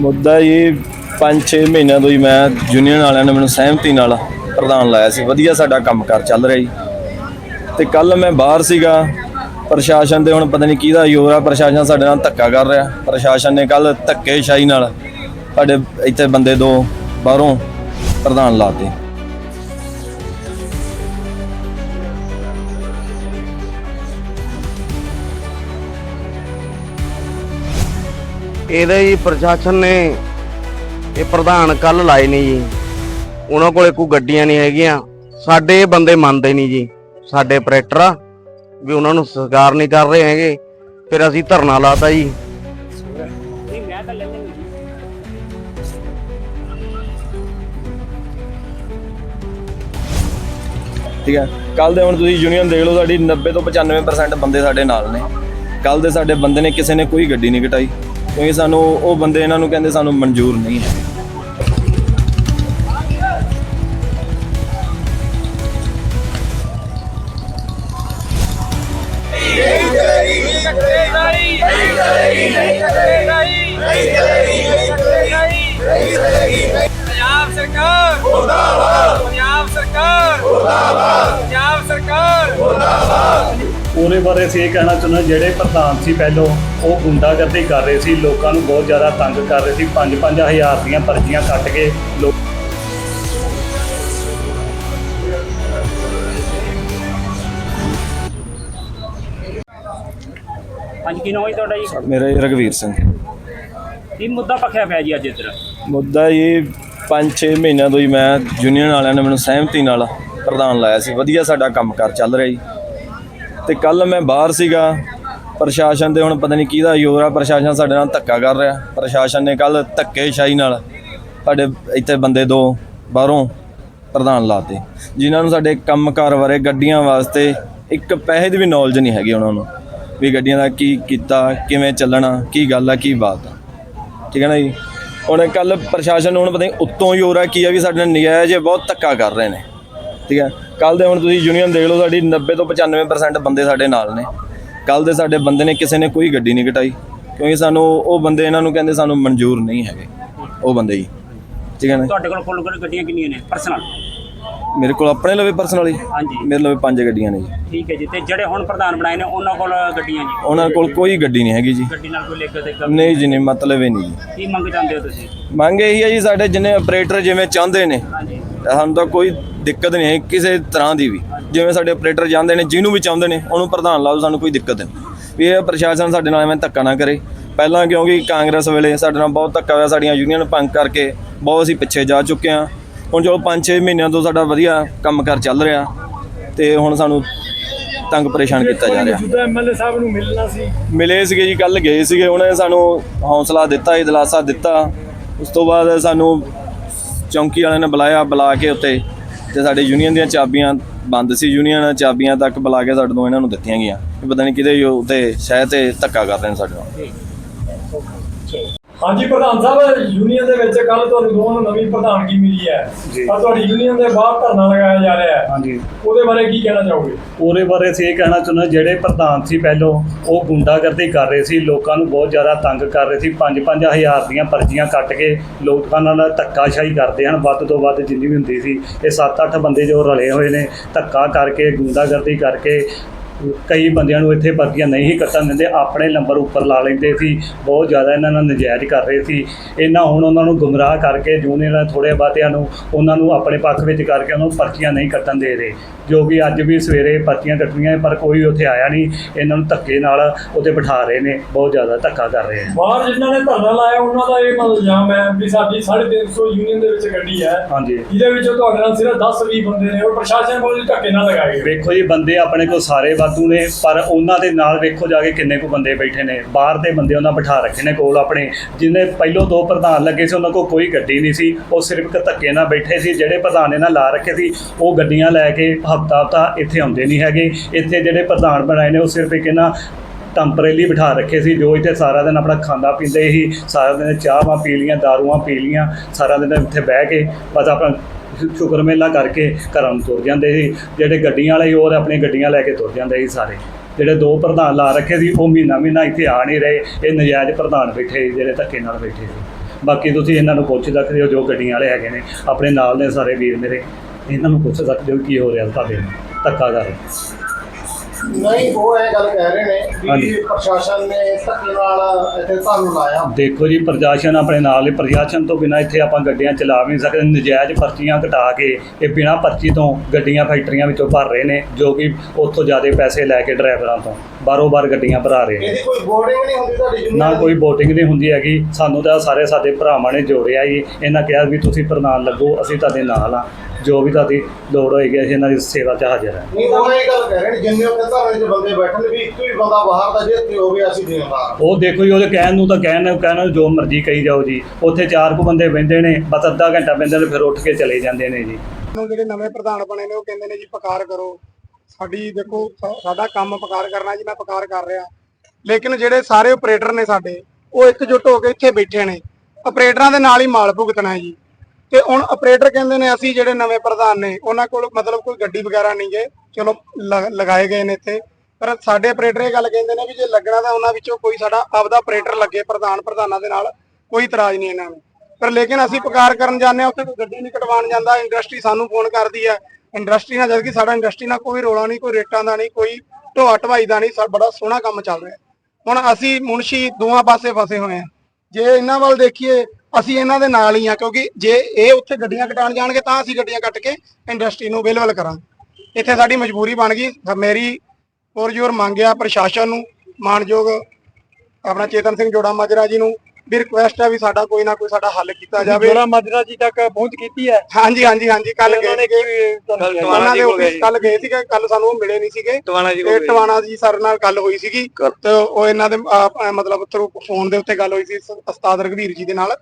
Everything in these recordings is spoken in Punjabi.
ਮੁੱਦਾ ਇਹ 5-6 ਮਹੀਨਿਆਂ ਤੋਂ ਹੀ ਮੈਂ ਯੂਨੀਅਨ ਵਾਲਿਆਂ ਨੇ ਮੈਨੂੰ ਸਹਿਮਤੀ ਨਾਲ ਪ੍ਰਧਾਨ ਲਾਇਆ ਸੀ। ਵਧੀਆ ਸਾਡਾ ਕੰਮਕਾਰ ਚੱਲ ਰਿਹਾ ਜੀ। ਤੇ ਕੱਲ ਮੈਂ ਬਾਹਰ ਸੀਗਾ, ਪ੍ਰਸ਼ਾਸਨ ਦੇ ਹੁਣ ਪਤਾ ਨਹੀਂ ਕਿਹਦਾ ਜ਼ੋਰ ਆ, ਪ੍ਰਸ਼ਾਸਨ ਸਾਡੇ ਨਾਲ ਧੱਕਾ ਕਰ ਰਿਹਾ। ਪ੍ਰਸ਼ਾਸਨ ਨੇ ਕੱਲ ਧੱਕੇਸ਼ਾਹੀ ਨਾਲ ਸਾਡੇ ਇੱਥੇ ਬੰਦੇ ਦੋ ਬਾਹਰੋਂ ਪ੍ਰਧਾਨ ਲਾਤੇ ਇਹਦੇ ਜੀ ਪ੍ਰਸ਼ਾਸਨ ਨੇ ਇਹ ਪ੍ਰਧਾਨ ਕੱਲ ਲਾਏ ਨਹੀਂ ਜੀ। ਉਹਨਾਂ ਕੋਲੇ ਕੋਈ ਗੱਡੀਆਂ ਨਹੀਂ ਹੈਗੀਆਂ। ਸਾਡੇ ਇਹ ਬੰਦੇ ਮੰਨਦੇ ਨਹੀਂ ਜੀ। ਸਾਡੇ ਆਪਰੇਟਰ ਆ, ਵੀ ਉਹਨਾਂ ਨੂੰ ਸਰਕਾਰ ਨਹੀਂ ਕਰ ਰਹੇ ਹੈਗੇ। ਫਿਰ ਅਸੀਂ ਧਰਨਾ ਲਾਤਾ ਜੀ। ਠੀਕ ਹੈ। ਕੱਲ ਦੇ ਹੁਣ ਤੁਸੀਂ ਯੂਨੀਅਨ ਦੇਖ ਲਓ ਸਾਡੀ 90 ਤੋਂ 95% ਬੰਦੇ ਸਾਡੇ ਨਾਲ ਨੇ। ਕੱਲ ਦੇ ਸਾਡੇ ਬੰਦੇ ਨੇ ਕਿਸੇ ਨੇ ਕੋਈ ਗੱਡੀ ਨਹੀਂ ਕਟਾਈ। ਕਿਉਂਕਿ ਸਾਨੂੰ ਉਹ ਬੰਦੇ ਇਹਨਾਂ ਨੂੰ ਕਹਿੰਦੇ ਸਾਨੂੰ ਮਨਜ਼ੂਰ ਨਹੀਂ ਹੈ ਉਹਦੇ ਬਾਰੇ ਅਸੀਂ ਇਹ ਕਹਿਣਾ ਚਾਹੁੰਦੇ ਹਾਂ, ਜਿਹੜੇ ਪ੍ਰਧਾਨ ਸੀ ਪਹਿਲੋਂ ਉਹ ਗੁੰਡਾਗਰਦੀ ਕਰ ਰਹੇ ਸੀ ਲੋਕਾਂ ਨੂੰ ਬਹੁਤ ਜ਼ਿਆਦਾ ਤੰਗ ਕਰ ਰਹੇ ਸੀ 5-5 ਹਜ਼ਾਰ ਦੀਆਂ ਪਰਚੀਆਂ ਕੱਟ ਕੇ ਲੋਕ ਹਾਂਜੀ ਕੀ ਨਾਮ ਹੈ ਤੁਹਾਡਾ ਜੀ? ਮੇਰਾ ਜੀ ਰਗਵੀਰ ਸਿੰਘ। ਕੀ ਮੁੱਦਾ ਪੱਖਿਆ ਪਿਆ ਜੀ ਅੱਜ ਇੱਧਰ? ਮੁੱਦਾ ਇਹ 5-6 ਮਹੀਨਿਆਂ ਤੋਂ ਹੀ ਮੈਂ ਯੂਨੀਅਨ ਵਾਲਿਆਂ ਨੇ ਮੈਨੂੰ ਸਹਿਮਤੀ ਨਾਲ ਪ੍ਰਧਾਨ ਲਾਇਆ ਸੀ। ਵਧੀਆ ਸਾਡਾ ਕੰਮਕਾਰ ਚੱਲ ਰਿਹਾ ਜੀ। ਤੇ ਕੱਲ ਮੈਂ ਬਾਹਰ ਸੀਗਾ, ਪ੍ਰਸ਼ਾਸਨ ਦੇ ਹੁਣ ਪਤਾ ਨਹੀਂ ਕਿਹਦਾ ਜ਼ੋਰ ਆ, ਪ੍ਰਸ਼ਾਸਨ ਸਾਡੇ ਨਾਲ ਧੱਕਾ ਕਰ ਰਿਹਾ। ਪ੍ਰਸ਼ਾਸਨ ਨੇ ਕੱਲ ਧੱਕੇਸ਼ਾਹੀ ਨਾਲ ਸਾਡੇ ਇੱਥੇ ਬੰਦੇ ਦੋ ਬਾਹਰੋਂ ਪ੍ਰਧਾਨ ਲਾਤੇ, ਜਿਨ੍ਹਾਂ ਨੂੰ ਸਾਡੇ ਕੰਮਕਾਰ ਬਾਰੇ ਗੱਡੀਆਂ ਵਾਸਤੇ ਇੱਕ ਪੈਸੇ ਦੀ ਵੀ ਨੌਲੇਜ ਨਹੀਂ ਹੈਗੀ ਉਹਨਾਂ ਨੂੰ, ਵੀ ਗੱਡੀਆਂ ਦਾ ਕੀ ਕੀਤਾ, ਕਿਵੇਂ ਚੱਲਣਾ, ਕੀ ਗੱਲ ਆ, ਕੀ ਬਾਤ ਆ। ਠੀਕ ਹੈ ਨਾ ਜੀ? ਹੁਣ ਕੱਲ ਪ੍ਰਸ਼ਾਸਨ ਨੂੰ ਹੁਣ ਪਤਾ ਨਹੀਂ ਉੱਤੋਂ ਜ਼ੋਰ ਆ, ਕੀ ਆ, ਵੀ ਸਾਡੇ ਨਾਲ ਨਜਾਇਜ਼ ਬਹੁਤ ਧੱਕਾ ਕਰ ਰਹੇ ਨੇ। ਠੀਕ ਹੈ। ਕੱਲ ਦੇ ਹੁਣ ਤੁਸੀਂ ਯੂਨੀਅਨ ਦੇਖ ਲਓ ਸਾਡੀ 90 ਤੋਂ 95% ਬੰਦੇ ਸਾਡੇ ਨਾਲ ਨੇ। ਕੱਲ ਦੇ ਸਾਡੇ ਬੰਦੇ ਨੇ ਕਿਸੇ ਨੇ ਕੋਈ ਗੱਡੀ ਨਹੀਂ ਕਟਾਈ ਕਿਉਂਕਿ ਸਾਨੂੰ ਉਹ ਬੰਦੇ ਇਹਨਾਂ ਨੂੰ ਕਹਿੰਦੇ ਸਾਨੂੰ ਮਨਜ਼ੂਰ ਨਹੀਂ ਹੈਗੇ ਉਹ ਬੰਦੇ ਜੀ। ਠੀਕ ਹੈ ਨਾ ਤੁਹਾਡੇ ਕੋਲ ਫੁੱਲ ਗੱਡੀਆਂ ਕਿੰਨੀਆਂ ਨੇ? ਪਰਸਨਲ ਮੇਰੇ ਕੋਲ ਆਪਣੇ ਲਵੇ ਪਰਸਨਲੀ ਹਾਂਜੀ। ਮੇਰੇ ਲਵੇ ਪੰਜ ਗੱਡੀਆਂ ਨੇ ਜੀ। ਠੀਕ ਹੈ ਜੀ ਤੇ ਜਿਹੜੇ ਹੁਣ ਪ੍ਰਧਾਨ ਬਣਾਏ ਨੇ ਉਹਨਾਂ ਕੋਲ ਗੱਡੀਆਂ ਜੀ? ਉਹਨਾਂ ਕੋਲ ਕੋਈ ਗੱਡੀ ਨਹੀਂ ਹੈਗੀ ਜੀ। ਗੱਡੀ ਨਾਲ ਕੋਈ ਲਿਖ ਦੇ ਨਹੀਂ ਜੀ ਨਹੀਂ ਮਤਲਬ ਹੀ ਨਹੀਂ ਜੀ। ਕੀ ਮੰਗ ਜਾਂਦੇ ਹੋ ਤੁਸੀਂ? ਮੰਗ ਇਹੀ ਹੈ ਜੀ ਸਾਡੇ ਜਿੰਨੇ ਆਪਰੇਟਰ ਜਿਵੇਂ ਚਾਹੁੰਦੇ ਨੇ ਹਾਂਜੀ। ਸਾਨੂੰ ਤਾਂ ਕੋਈ ਦਿੱਕਤ ਨਹੀਂ ਹੈ ਕਿਸੇ ਤਰ੍ਹਾਂ ਦੀ ਵੀ। ਜਿਵੇਂ ਸਾਡੇ ਆਪਰੇਟਰ ਜਾਂਦੇ ਨੇ ਜਿਹਨੂੰ ਵੀ ਚਾਹੁੰਦੇ ਨੇ ਉਹਨੂੰ ਪ੍ਰਧਾਨ ਲਾਓ ਸਾਨੂੰ ਕੋਈ ਦਿੱਕਤ ਨਹੀਂ। ਵੀ ਇਹ ਪ੍ਰਸ਼ਾਸਨ ਸਾਡੇ ਨਾਲ ਐਵੇਂ ਧੱਕਾ ਨਾ ਕਰੇ। ਪਹਿਲਾਂ ਕਿਉਂਕਿ ਕਾਂਗਰਸ ਵੇਲੇ ਸਾਡੇ ਨਾਲ ਬਹੁਤ ਧੱਕਾ ਹੋਇਆ ਸਾਡੀਆਂ ਯੂਨੀਅਨ ਭੰਗ ਕਰਕੇ ਬਹੁਤ ਅਸੀਂ ਪਿੱਛੇ ਜਾ ਚੁੱਕੇ ਹਾਂ। ਹੁਣ ਚਲੋ 5-6 ਮਹੀਨਿਆਂ ਤੋਂ ਸਾਡਾ ਵਧੀਆ ਕੰਮਕਾਰ ਚੱਲ ਰਿਹਾ ਤੇ ਹੁਣ ਸਾਨੂੰ ਤੰਗ ਪਰੇਸ਼ਾਨ ਕੀਤਾ ਜਾ ਰਿਹਾ। ਜਿੱਦਾਂ ਐਮਐਲਏ ਸਾਹਿਬ ਨੂੰ ਮਿਲਣਾ ਸੀ। ਮਿਲੇ ਸੀਗੇ ਜੀ ਕੱਲ ਗਏ ਸੀਗੇ ਉਹਨਾਂ ਨੇ ਸਾਨੂੰ ਹੌਸਲਾ ਦਿੱਤਾ ਜੀ ਦਿਲਾਸਾ ਦਿੱਤਾ। ਉਸ ਤੋਂ ਬਾਅਦ ਸਾਨੂੰ ਚੌਂਕੀ ਵਾਲਿਆਂ ਨੇ ਬੁਲਾਇਆ, ਬੁਲਾ ਕੇ ਉੱਤੇ ਤੇ ਸਾਡੇ ਯੂਨੀਅਨ ਦੀਆਂ ਚਾਬੀਆਂ ਬੰਦ ਸੀ। ਯੂਨੀਅਨ ਚਾਬੀਆਂ ਤੱਕ ਬੁਲਾ ਕੇ ਸਾਡੇ ਤੋਂ ਇਹਨਾਂ ਨੂੰ ਦਿੱਤੀਆਂ ਗਈਆਂ। ਕਿ ਪਤਾ ਨਹੀਂ ਕਿਤੇ ਉੱਤੇ ਸ਼ਾਇਦ ਤੇ ਧੱਕਾ ਕਰ ਰਹੇ ਨੇ ਸਾਡੇ ਨਾਲ। ਹਾਂਜੀ ਪ੍ਰਧਾਨ ਸਾਹਿਬ ਯੂਨੀਅਨ ਦੇ ਵਿੱਚ ਕੱਲ ਤੁਹਾਨੂੰ ਦੋਵਾਂ ਨੂੰ ਨਵੀਂ ਪ੍ਰਧਾਨਗੀ ਮਿਲੀ ਹੈ। ਜੀ। ਤਾਂ ਤੁਹਾਡੀ ਯੂਨੀਅਨ ਦੇ ਬਾਹਰ ਧਰਨਾ ਲਗਾਇਆ ਜਾ ਰਿਹਾ ਹੈ। ਹਾਂਜੀ। ਉਹਦੇ ਬਾਰੇ ਕੀ ਕਹਿਣਾ ਚਾਹੋਗੇ? ਉਹਦੇ ਬਾਰੇ ਅਸੀਂ ਇਹ ਕਹਿਣਾ ਚਾਹੁੰਦੇ ਹਾਂ, ਜਿਹੜੇ ਪ੍ਰਧਾਨ ਸੀ ਪਹਿਲੋਂ ਉਹ ਗੁੰਡਾਗਰਦੀ ਕਰ ਰਹੇ ਸੀ ਲੋਕਾਂ ਨੂੰ ਬਹੁਤ ਜ਼ਿਆਦਾ ਤੰਗ ਕਰ ਰਹੇ ਸੀ। 5-5 ਹਜ਼ਾਰ ਦੀਆਂ ਪਰਚੀਆਂ ਕੱਟ ਕੇ ਲੋਕਾਂ ਨਾਲ ਧੱਕਾਸ਼ਾਹੀ ਕਰਦੇ ਹਨ। ਵੱਧ ਤੋਂ ਵੱਧ ਜਿੰਨੀ ਵੀ ਹੁੰਦੀ ਸੀ ਇਹ 7-8 ਬੰਦੇ ਜੋ ਰਲੇ ਹੋਏ ਨੇ ਧੱਕਾ ਕਰਕੇ ਗੁੰਡਾਗਰਦੀ ਕਰਕੇ ਕਈ ਬੰਦਿਆਂ ਨੂੰ ਇੱਥੇ ਪਰਚੀਆਂ ਨਹੀਂ ਕੱਟਣ ਦਿੰਦੇ ਆਪਣੇ ਨੰਬਰ ਉੱਪਰ ਲਾ ਲੈਂਦੇ ਸੀ ਬਹੁਤ ਜ਼ਿਆਦਾ ਇਹਨਾਂ ਨਾਲ ਨਜਾਇਜ਼ ਕਰ ਰਹੇ ਸੀ। ਇਹਨਾਂ ਹੁਣ ਉਹਨਾਂ ਨੂੰ ਗੁੰਮਰਾਹ ਕਰਕੇ ਯੂਨੀਅਨ ਥੋੜੇ ਬਾਤਿਆਂ ਨੂੰ ਉਹਨਾਂ ਨੂੰ ਆਪਣੇ ਪੱਖ ਵਿੱਚ ਕਰਕੇ ਉਹਨਾਂ ਨੂੰ ਪਰਚੀਆਂ ਨਹੀਂ ਕੱਟਣ ਦੇ ਰਹੇ ਜੋ ਕਿ ਅੱਜ ਵੀ ਸਵੇਰੇ ਪਰਚੀਆਂ ਕੱਟਣੀਆਂ ਪਰ ਕੋਈ ਉੱਥੇ ਆਇਆ ਨਹੀਂ ਇਹਨਾਂ ਨੂੰ ਧੱਕੇ ਨਾਲ ਉੱਥੇ ਬਿਠਾ ਰਹੇ ਨੇ ਬਹੁਤ ਜ਼ਿਆਦਾ ਧੱਕਾ ਕਰ ਰਹੇ ਨੇ। ਬਾਹਰ ਜਿਨ੍ਹਾਂ ਨੇ ਧਰਨਾ ਲਾਇਆ ਉਹਨਾਂ ਦਾ ਇਹ ਮਤਲਬ ਇਲਜ਼ਾਮ ਹੈ ਵੀ ਸਾਡੀ 350 ਯੂਨੀਅਨ ਦੇ ਵਿੱਚ ਗੱਡੀ ਹੈ। ਹਾਂਜੀ। ਜਿਹਦੇ ਵਿੱਚੋਂ ਤੁਹਾਡੇ ਨਾਲ ਸਿਰਫ 10-20 ਬੰਦੇ ਨੇ ਉਹ ਪ੍ਰਸ਼ਾਸਨ ਵੱਲੋਂ ਧੱਕੇ ਨਾਲ ਲਗਾਏ। ਗਏ ਵੇਖੋ ਜੀ ਬੰਦੇ ਆਪਣੇ ਕੋਲ ਸਾਰੇ ਵਾਧੂ ਨੇ, ਪਰ ਉਹਨਾਂ ਦੇ ਨਾਲ ਵੇਖੋ ਜਾ ਕੇ ਕਿੰਨੇ ਕੁ ਬੰਦੇ ਬੈਠੇ ਨੇ। ਬਾਹਰ ਦੇ ਬੰਦੇ ਉਹਨਾਂ ਬਿਠਾ ਰੱਖੇ ਨੇ ਕੋਲ ਆਪਣੇ। ਜਿਹਨੇ ਪਹਿਲੋਂ ਦੋ ਪ੍ਰਧਾਨ ਲੱਗੇ ਸੀ, ਉਹਨਾਂ ਕੋਲ ਕੋਈ ਗੱਡੀ ਨਹੀਂ ਸੀ। ਉਹ ਸਿਰਫ ਇੱਕ ਧੱਕੇ ਨਾਲ ਬੈਠੇ ਸੀ। ਜਿਹੜੇ ਪ੍ਰਧਾਨ ਇਹਨਾਂ ਲਾ ਰੱਖੇ ਸੀ, ਉਹ ਗੱਡੀਆਂ ਲੈ ਕੇ ਹਫਤਾ ਹਫਤਾ ਇੱਥੇ ਆਉਂਦੇ ਨਹੀਂ ਹੈਗੇ। ਇੱਥੇ ਜਿਹੜੇ ਪ੍ਰਧਾਨ ਬਣਾਏ ਨੇ, ਉਹ ਸਿਰਫ ਇੱਕ ਇਹਨਾਂ ਟੈਂਪਰੇਰੀ ਬਿਠਾ ਰੱਖੇ ਸੀ, ਜੋ ਇੱਥੇ ਸਾਰਾ ਦਿਨ ਆਪਣਾ ਖਾਂਦਾ ਪੀਂਦੇ ਹੀ ਸਾਰਾ ਦਿਨ ਚਾਹਾਂ ਪੀ ਲੀਆਂ ਦਾਰੂਆਂ ਪੀ ਲੀਆਂ ਸਾਰਾ ਦਿਨ ਇੱਥੇ ਬਹਿ ਕੇ ਬਸ ਆਪਣਾ ਸ਼ੁਕਰ ਮੇਲਾ ਕਰਕੇ ਘਰਾਂ ਨੂੰ ਤੁਰ ਜਾਂਦੇ ਸੀ। ਜਿਹੜੇ ਗੱਡੀਆਂ ਵਾਲੇ ਸੀ, ਉਹ ਤਾਂ ਆਪਣੀਆਂ ਗੱਡੀਆਂ ਲੈ ਕੇ ਤੁਰ ਜਾਂਦੇ ਸੀ ਸਾਰੇ। ਜਿਹੜੇ ਦੋ ਪ੍ਰਧਾਨ ਲਾ ਰੱਖੇ ਸੀ, ਉਹ ਮਹੀਨਾ ਮਹੀਨਾ ਇੱਥੇ ਆ ਨਹੀਂ ਰਹੇ। ਇਹ ਨਜਾਇਜ਼ ਪ੍ਰਧਾਨ ਬੈਠੇ ਸੀ, ਜਿਹੜੇ ਧੱਕੇ ਨਾਲ ਬੈਠੇ ਸੀ। ਬਾਕੀ ਤੁਸੀਂ ਇਹਨਾਂ ਨੂੰ ਪੁੱਛ ਸਕਦੇ ਹੋ, ਜੋ ਗੱਡੀਆਂ ਵਾਲੇ ਹੈਗੇ ਨੇ, ਆਪਣੇ ਨਾਲ ਨੇ ਸਾਰੇ ਵੀਰ ਮੇਰੇ। ਇਹਨਾਂ ਨੂੰ ਪੁੱਛ ਸਕਦੇ ਹੋ, ਕੀ ਹੋ ਰਿਹਾ ਤੁਹਾਡੇ ਨਾਲ? ਧੱਕਾ ਕਰ ਨਹੀਂ ਉਹ ਇਹ ਗੱਲ ਕਹਿ ਰਹੇ ਨੇ ਹਾਂਜੀ। ਵੀ ਪ੍ਰਸ਼ਾਸਨ ਨੇ ਧੱਕੇ ਨਾਲ ਇੱਥੇ ਤੁਹਾਨੂੰ ਲਾਇਆ। ਦੇਖੋ ਜੀ ਪ੍ਰਸ਼ਾਸਨ ਆਪਣੇ ਨਾਲ ਹੈ ਪ੍ਰਸ਼ਾਸਨ ਤੋਂ ਬਿਨਾ ਇੱਥੇ ਆਪਾਂ ਗੱਡੀਆਂ ਚਲਾ ਵੀ ਨਹੀਂ ਸਕਦੇ। ਨਜਾਇਜ਼ ਪਰਚੀਆਂ ਕਟਾ ਕੇ ਇਹ ਬਿਨਾ ਪਰਚੀ ਤੋਂ ਗੱਡੀਆਂ ਫੈਕਟਰੀਆਂ ਵਿੱਚੋਂ ਭਰ ਰਹੇ ਨੇ ਜੋ ਕਿ ਉੱਥੋਂ ਜ਼ਿਆਦਾ ਪੈਸੇ ਲੈ ਕੇ ਡਰਾਈਵਰਾਂ ਤੋਂ ਬਾਰੋ ਬਾਰ ਗੱਡੀਆਂ ਭਰਾ ਰਹੇ ਨੇ। ਇਹਦੀ ਕੋਈ ਬੋਰਡਿੰਗ ਨਹੀਂ ਹੁੰਦੀ ਤੁਹਾਡੀ ਨਾ union ਕੋਈ VOTING ਨਹੀਂ ਹੁੰਦੀ ਹੈਗੀ। ਸਾਨੂੰ ਤਾਂ ਸਾਰੇ ਸਾਡੇ ਭਰਾਵਾਂ ਨੇ ਜੋੜਿਆ ਜੀ। ਇਹਨਾਂ ਕਿਹਾ ਵੀ ਤੁਸੀਂ ਪ੍ਰਧਾਨ ਲੱਗੋ ਅਸੀਂ ਤੁਹਾਡੇ ਨਾਲ ਆ ਜੋ ਵੀ ਤੁਹਾਡੀ ਲੋੜ ਹੋਏਗੀ ਅਸੀਂ ਇਹਨਾਂ ਦੀ ਸੇਵਾ 'ਚ ਹਾਜ਼ਰ ਹਾਂ। ਨਹੀਂ ਉਹ ਇਹ ਗੱਲ ਕਹਿ ਰਹੇ ਨੇ ਜਿੰਨੇ ਉੱਥੇ ਧਰਨੇ 'ਚ ਬੰਦੇ ਬੈਠੇ ਨੇ ਵੀ ਇੱਕ ਵੀ ਬੰਦਾ ਬਾਹਰ ਦਾ ਜੇ ਇੱਥੇ ਹੋਵੇ ਅਸੀਂ ਜ਼ਿੰਮੇਵਾਰ ਉਹ ਦੇਖੋ ਜੀ ਉਹਦੇ ਕਹਿਣ ਨੂੰ ਤਾਂ ਕਹਿਣ ਕਹਿਣ ਨੂੰ ਜੋ ਮਰਜ਼ੀ ਕਹੀ ਜਾਓ ਜੀ। ਉੱਥੇ ਚਾਰ ਕੁ ਬੰਦੇ ਬਹਿੰਦੇ ਨੇ ਬਸ ਅੱਧਾ ਘੰਟਾ ਬਹਿੰਦੇ ਨੇ ਫਿਰ ਉੱਠ ਕੇ ਚਲੇ ਜਾਂਦੇ ਨੇ ਜੀ। ਨੂੰ ਜਿਹੜੇ ਨਵੇਂ ਪ੍ਰਧਾਨ ਬਣੇ ਨੇ ਉਹ ਕਹਿੰਦੇ ਨੇ ਜੀ ਪਕਾਰ ਕਰੋ। ਸਾਡੀ ਦੇਖੋ ਸਾਡਾ ਕੰਮ ਪਕਾਰ ਕਰਨਾ ਜੀ ਮੈਂ ਪਕਾਰ ਕਰ ਰਿਹਾ। ਲੇਕਿਨ ਜਿਹੜੇ ਸਾਰੇ ਆਪਰੇਟਰ ਨੇ ਸਾਡੇ ਉਹ ਇਕਜੁੱਟ ਹੋ ਕੇ ਇੱਥੇ ਬੈਠੇ ਨੇ। ਆਪਰੇਟਰਾਂ ਦੇ ਨਾਲ ਹੀ ਮਾਲ ਭੁਗਤਣਾ ਹੈ ਜੀ। ਤੇ ਹੁਣ ਆਪਰੇਟਰ ਕਹਿੰਦੇ ਨੇ ਅਸੀਂ ਜਿਹੜੇ ਨਵੇਂ ਪ੍ਰਧਾਨ ਨੇ, ਉਹਨਾਂ ਕੋਲ ਮਤਲਬ ਕੋਈ ਗੱਡੀ ਵਗੈਰਾ ਨਹੀਂ ਗੇ। ਚਲੋ ਲਗਾਏ ਗਏ ਨੇ ਇੱਥੇ। ਪਰ ਸਾਡੇ ਆਪਰੇਟਰ ਇਹ ਗੱਲ ਕਹਿੰਦੇ ਨੇ ਵੀ ਜੇ ਲੱਗਣਾ ਤਾਂ ਉਹਨਾਂ ਵਿੱਚੋਂ ਕੋਈ ਸਾਡਾ ਆਪਦਾ ਆਪਰੇਟਰ ਲੱਗੇ, ਪ੍ਰਧਾਨ ਪ੍ਰਧਾਨਾਂ ਦੇ ਨਾਲ। ਕੋਈ ਇਤਰਾਜ਼ ਨਹੀਂ ਇਹਨਾਂ ਨੂੰ। ਪਰ ਲੇਕਿਨ ਅਸੀਂ ਪਕਾਰ ਕਰਨ ਜਾਂਦੇ ਆ ਉੱਥੇ ਕੋਈ ਗੱਡੀ ਨਹੀਂ ਕਟਵਾਉਣ ਜਾਂਦਾ। ਇੰਡਸਟਰੀ ਸਾਨੂੰ ਫੋਨ ਕਰਦੀ ਹੈ। ਇੰਡਸਟਰੀ ਨਾਲ ਜਦਕਿ ਸਾਡਾ ਇੰਡਸਟਰੀ ਨਾਲ ਕੋਈ ਰੋਲਾ ਨਹੀਂ, ਕੋਈ ਰੇਟਾਂ ਦਾ ਨਹੀਂ, ਕੋਈ ਢੋਆ ਢਵਾਈ ਦਾ ਨਹੀਂ, ਸਾ, ਬੜਾ ਸੋਹਣਾ ਕੰਮ ਚੱਲ ਰਿਹਾ। ਹੁਣ ਅਸੀਂ ਮੁਨਸ਼ੀ ਦੋਵਾਂ ਪਾਸੇ ਫਸੇ ਹੋਏ ਆ ਜੇ ਇਹਨਾਂ ਵੱਲ ਦੇਖੀਏ ਅਸੀਂ ਇਹਨਾਂ ਦੇ ਨਾਲ ਹੀ ਆ ਕਿਉਂਕਿ ਜੇ ਇਹ ਉੱਥੇ ਗੱਡੀਆਂ ਕਟਾਉਣ ਜਾਣਗੇ ਤਾਂ ਅਸੀਂ ਗੱਡੀਆਂ ਕੱਟ ਕੇ ਇੰਡਸਟਰੀ ਨੂੰ ਅਵੇਲੇਬਲ ਕਰਾਂਗੇ। ਇੱਥੇ ਸਾਡੀ ਮਜਬੂਰੀ ਬਣ ਗਈ। ਮੇਰੀ ਪੁਰਜੋਰ ਮੰਗਿਆ ਪ੍ਰਸ਼ਾਸਨ ਨੂੰ ਮਾਨਯੋਗ ਆਪਣਾ ਚੇਤਨ ਸਿੰਘ ਜੋੜਾ ਮਾਜਰਾ ਜੀ ਨੂੰ ਵੀ ਰਿਕੁਐਸਟ ਹੈ ਵੀ ਸਾਡਾ ਕੋਈ ਨਾ ਕੋਈ ਸਾਡਾ ਹੱਲ ਕੀਤਾ ਜਾਵੇ। ਜੋੜਾ ਮਾਜਰਾ ਜੀ ਤੱਕ ਪਹੁੰਚ ਕੀਤੀ ਹੈ? ਹਾਂਜੀ ਹਾਂਜੀ ਹਾਂਜੀ ਕੱਲ ਗਏ। ਉਹਨਾਂ ਦੇ ਆਫਿਸ ਕੱਲ ਗਏ। ਸੀਗੇ ਕੱਲ ਸਾਨੂੰ ਉਹ ਮਿਲੇ ਨਹੀਂ ਸੀਗੇ। ਤੇ ਟਵਾਣਾ ਜੀ ਸਰ ਨਾਲ ਗੱਲ ਹੋਈ ਸੀਗੀ। ਤੇ ਉਹ ਇਹਨਾਂ ਦੇ ਮਤਲਬ ਥਰੂ ਫੋਨ ਦੇ ਉੱਤੇ ਗੱਲ ਹੋਈ ਸੀ ਸ- ਉਸਤਾਦ ਰਘਵੀਰ ਜੀ ਦੇ ਨਾਲ।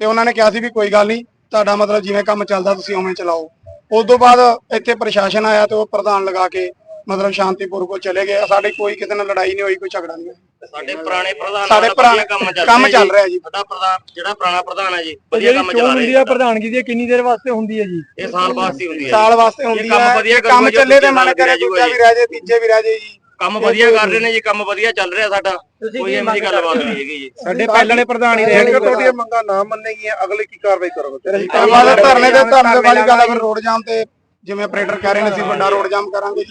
ਤੇ ਉਹਨਾਂ ਨੇ ਕਿਹਾ ਸੀ ਵੀ ਕੋਈ ਗੱਲ ਨਹੀਂ ਤੁਹਾਡਾ ਮਤਲਬ ਜਿਵੇਂ ਕੰਮ ਚੱਲਦਾ ਤੁਸੀਂ ਉਵੇਂ ਚਲਾਓ। ਉਸ ਤੋਂ ਬਾਅਦ ਇੱਥੇ ਪ੍ਰਸ਼ਾਸਨ ਆਇਆ ਤੇ ਉਹ ਪ੍ਰਧਾਨ ਲਗਾ ਕੇ ਮਤਲਬ ਸ਼ਾਂਤੀਪੂਰਵਕ ਚਲੇ ਗਏ। ਸਾਡੀ ਕੋਈ ਕਿਸੇ ਨਾਲ ਲੜਾਈ ਨਹੀਂ ਹੋਈ ਕੋਈ ਝਗੜਾ ਨਹੀਂ ਹੋਇਆ। ਸਾਡੇ ਪੁਰਾਣੇ ਪ੍ਰਧਾਨ ਸਾਡੇ ਪੁਰਾਣੇ ਕੰਮ ਚੱਲ ਕੰਮ ਰਿਹਾ ਚੱਲ ਰਿਹਾ ਜੀ। ਸਾਡਾ ਪ੍ਰਧਾਨ ਜਿਹੜਾ ਪੁਰਾਣਾ ਪ੍ਰਧਾਨ ਹੈ ਜੀ ਵਧੀਆ ਕੰਮ ਚਲਾ ਹੁੰਦੀ ਰਿਹਾ ਹੈ ਪ੍ਰਧਾਨਗੀ ਦੀ ਕਿੰਨੀ ਦੇਰ ਵਾਸਤੇ ਹੁੰਦੀ ਹੈ ਜੀ? ਇਹ ਸਾਲ ਹੀ ਹੁੰਦੀ ਹੈ ਸਾਲ ਵਾਸਤੇ ਹੁੰਦੀ ਕੰਮ ਹੈ ਕੰਮ ਚੱਲੇ ਤੇ ਮਨ ਕਰੇ ਵੀ ਦੂਜਾ ਵੀ ਰਹਿ ਜੇ ਤੀਜੇ ਵੀ ਰਹਿ ਜੇ ਜੀ। ਕੰਮ ਵਧੀਆ ਕਰ ਰਹੇ ਨੇ ਜੀ ਕੰਮ ਵਧੀਆ ਚੱਲ ਰਿਹਾ ਸਾਡਾ। ਕੋਈ ਐਵੇਂ ਦੀ ਗੱਲਬਾਤ ਨਹੀਂ ਹੈਗੀ ਜੀ। ਸਾਡੇ ਪਹਿਲਣੇ ਪ੍ਰਧਾਨ ਹੀ ਜੇਕਰ ਤੁਹਾਡੀਆਂ ਮੰਗਾਂ ਨਾ ਮੰਨੇਗੀਆਂ ਅਗਲੇ ਕੀ ਕਾਰਵਾਈ ਕਰੋਗੇ? ਧੰਨਵਾਦ ਧਰਨੇ ਤੇ ਧਰਨੇ ਵਾਲੀ ਗੱਲ ਹੈ ਫਿਰ ਰੋਡ ਜਾਮ ਤੇ ਜਿਵੇਂ ਆਪਰੇਟਰ ਕਹਿ ਰਹੇ ਨੇ ਅਸੀਂ ਵੱਡਾ ਰੋਡ ਜਾਮ ਕਰਾਂਗੇ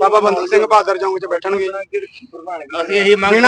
ਬਾਬਾ ਬੰਦਾ ਸਿੰਘ ਬਹਾਦਰ ਚੌਂਕ 'ਚ ਬੈਠਣਗੇ ਅਸੀਂ ਇਹੀ ਮੰਗ